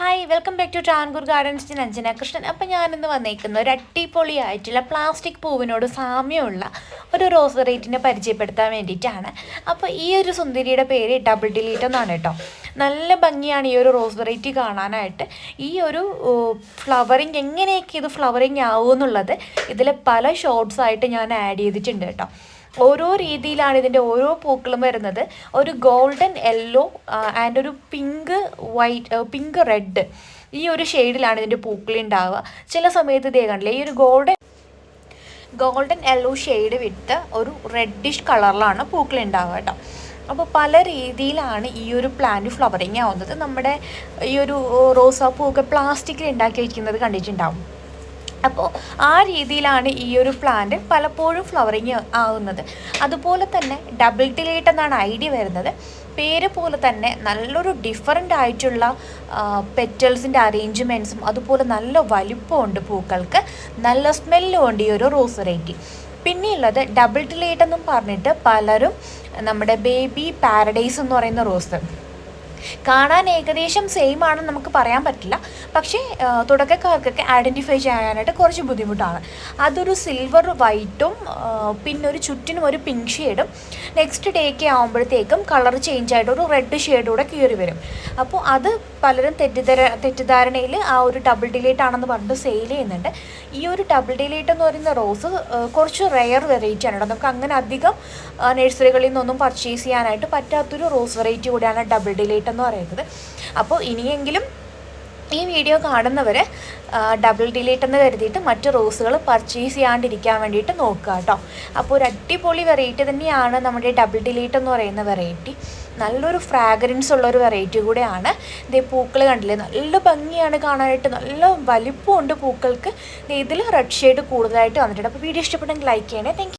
Hi welcome back to Travancore gardens ഞാൻ അഞ്ജന കൃഷ്ണൻ അപ്പം ഞാനിന്ന് വന്നേക്കുന്ന ഒരു അട്ടിപ്പൊളിയായിട്ടുള്ള പ്ലാസ്റ്റിക് പൂവിനോട് സാമ്യമുള്ള ഒരു റോസ് റേറ്റിനെ പരിചയപ്പെടുത്താൻ വേണ്ടിയിട്ടാണ്. അപ്പോൾ ഈ ഒരു സുന്ദരിയുടെ പേര് ഡബിൾ ഡിലീറ്റ് എന്നാണ് കേട്ടോ. നല്ല ഭംഗിയാണ് ഈ ഒരു റോസ് വെറൈറ്റി കാണാനായിട്ട്. ഈ ഒരു ഫ്ലവറിങ് എങ്ങനെയൊക്കെ ഇത് ഫ്ലവറിങ് ആവും എന്നുള്ളത് ഇതിൽ പല ഷോർട്സ് ആയിട്ട് ഞാൻ ആഡ് ചെയ്തിട്ടുണ്ട് കേട്ടോ. ഓരോ രീതിയിലാണ് ഇതിന്റെ ഓരോ പൂക്കളും വരുന്നത്. ഒരു ഗോൾഡൻ യെല്ലോ ആൻഡ് ഒരു പിങ്ക് വൈറ്റ് പിങ്ക് റെഡ് ഈ ഒരു ഷെയ്ഡിലാണ് ഇതിന്റെ പൂക്കളുണ്ടാവുക ചില സമയത്ത് ഇതേ കണ്ടില്ലേ ഈ ഒരു ഗോൾഡൻ ഗോൾഡൻ യെല്ലോ ഷെയ്ഡ് വിട്ട് ഒരു റെഡിഷ് കളറിലാണ് പൂക്കൾ ഉണ്ടാവുക കേട്ടോ. അപ്പോൾ പല രീതിയിലാണ് ഈ ഒരു പ്ലാന്റ് ഫ്ലവറിങ് ആവുന്നത്. നമ്മുടെ ഈ ഒരു റോസാപ്പൂ ഒക്കെ പ്ലാസ്റ്റിക്കിൽ ഉണ്ടാക്കി വയ്ക്കുന്നത് കണ്ടിട്ടുണ്ടാവും. അപ്പോൾ ആ രീതിയിലാണ് ഈ ഒരു പ്ലാന്റ് പലപ്പോഴും ഫ്ലവറിങ് ആവുന്നത്. അതുപോലെ തന്നെ ഡബിൾ ഡിലേറ്റ് എന്നാണ് ഐഡിയ വരുന്നത്. പേര് പോലെ തന്നെ നല്ലൊരു ഡിഫറന്റ് ആയിട്ടുള്ള പെറ്റൽസിന്റെ അറേഞ്ച്മെന്റ്സും അതുപോലെ നല്ല വലിപ്പമുണ്ട് പൂക്കൾക്ക്. നല്ല സ്മെല്ലും ഉണ്ട് ഈ ഒരു റോസ് വെറൈറ്റി പിന്നെയുള്ളത് ഡബിൾ ഡിലേറ്റ് എന്നും പറഞ്ഞിട്ട് പലരും നമ്മുടെ ബേബി പാരഡൈസ് എന്ന് പറയുന്ന റോസ് കാണാൻ ഏകദേശം സെയിം ആണെന്ന് നമുക്ക് പറയാൻ പറ്റില്ല. പക്ഷേ തുടക്കക്കാർക്കൊക്കെ ഐഡന്റിഫൈ ചെയ്യാനായിട്ട് കുറച്ച് ബുദ്ധിമുട്ടാണ്. അതൊരു സിൽവർ വൈറ്റും പിന്നെ ഒരു ചുറ്റിനും ഒരു പിങ്ക് ഷെയ്ഡും നെക്സ്റ്റ് ഡേക്ക് ആകുമ്പോഴത്തേക്കും കളർ ചേഞ്ച് ആയിട്ട് ഒരു റെഡ് ഷെയ്ഡൂടെ കയറി വരും. അപ്പോൾ അത് പലരും തെറ്റിദ്ധര തെറ്റിദ്ധാരണയിൽ ആ ഒരു ഡബിൾ ഡിലേറ്റ് ആണെന്ന് പറഞ്ഞിട്ട് സെയിൽ ചെയ്യുന്നുണ്ട്. ഈ ഒരു ഡബിൾ ഡിലേറ്റ് എന്ന് പറയുന്ന റോസ് കുറച്ച് റെയർ വെറൈറ്റി ആണ് നമുക്ക് അങ്ങനെ അധികം നഴ്സറികളിൽ നിന്നൊന്നും പർച്ചേസ് ചെയ്യാനായിട്ട് പറ്റാത്തൊരു റോസ് വെറൈറ്റി കൂടിയാണ് ഡബിൾ ഡിലേറ്റ് എന്ന് പറയുന്നത്. അപ്പോൾ ഇനിയെങ്കിലും ഈ വീഡിയോ കാണുന്നവർ ഡബിൾ ഡിലീറ്റ് എന്ന് കരുതിയിട്ട് മറ്റ് റോസുകൾ പർച്ചേസ് ചെയ്യാണ്ടിരിക്കാൻ വേണ്ടിയിട്ട് നോക്കുക കേട്ടോ അപ്പോൾ ഒരു അടിപൊളി വെറൈറ്റി തന്നെയാണ് നമ്മുടെ ഡബിൾ ഡിലീറ്റ് എന്ന് പറയുന്ന വെറൈറ്റി നല്ലൊരു ഫ്രാഗ്രൻസ് ഉള്ളൊരു വെറൈറ്റി കൂടെയാണ്. ഇതേ പൂക്കൾ കണ്ടില്ലേ? നല്ല ഭംഗിയാണ് കാണാനായിട്ട്. നല്ല വലിപ്പമുണ്ട് പൂക്കൾക്ക്. ഇതിൽ റെഡ് ഷെയ്ഡ് കൂടുതലായിട്ട് വന്നിട്ടുണ്ട്. അപ്പോൾ വീഡിയോ ഇഷ്ടപ്പെട്ടെങ്കിൽ ലൈക്ക് ചെയ്യണേ. താങ്ക്